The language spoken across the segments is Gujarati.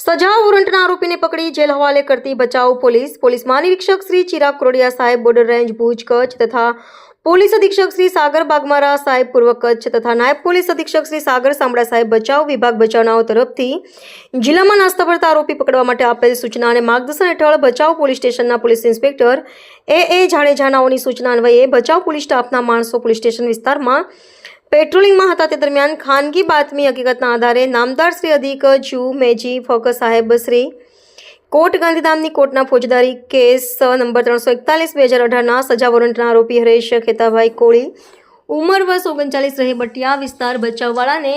સજા વોરંટના આરોપીને પકડી જેલ હવાલે કરતી બચાવ પોલીસ. પોલીસ મહાનિરીક્ષક શ્રી ચિરાગ કોરડિયા સાહેબ બોર્ડર રેન્જ ભુજ કચ્છ તથા પોલીસ અધિક્ષક શ્રી સાગર બાગમારા સાહેબ પૂર્વ કચ્છ તથા નાયબ પોલીસ અધિક્ષક શ્રી સાગર સાંબળા સાહેબ બચાવ વિભાગ બચાવનાઓ તરફથી જિલ્લામાં નાસ્તા આરોપી પકડવા માટે આપેલ સૂચના અને માર્ગદર્શન હેઠળ બચાવ પોલીસ સ્ટેશનના પોલીસ ઇન્સ્પેક્ટર એ એ જાડેજાનાઓની સૂચના અન્વયે બચાવ પોલીસ સ્ટાફના માણસો પોલીસ સ્ટેશન વિસ્તારમાં પેટ્રોલિંગમાં હતા તે દરમિયાન ખાનગી બાતમી હકીકતના આધારે નામદાર શ્રી અધિક જુ મેજી ફોકસ સાહેબ શ્રી કોટ ગાંધીધામની કોર્ટના ફોજદારી કેસ નંબર ત્રણસો એકતાલીસ, બે હજાર અઢારના સજા વોરંટના આરોપી હરેશ ખેતાભાઈ કોળી, ઉંમર વર્ષ ઓગણચાલીસ રહે બટિયા વિસ્તાર બચાવવાળાને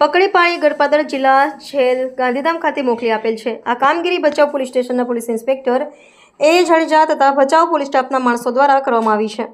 પકડી પાડી ગડપાદર જિલ્લા જેલ ગાંધીધામ ખાતે મોકલી આપેલ છે. આ કામગીરી બચાવ પોલીસ સ્ટેશનના પોલીસ ઇન્સ્પેક્ટર એ જાડેજા તથા બચાવ પોલીસ સ્ટાફના માણસો દ્વારા કરવામાં આવી છે.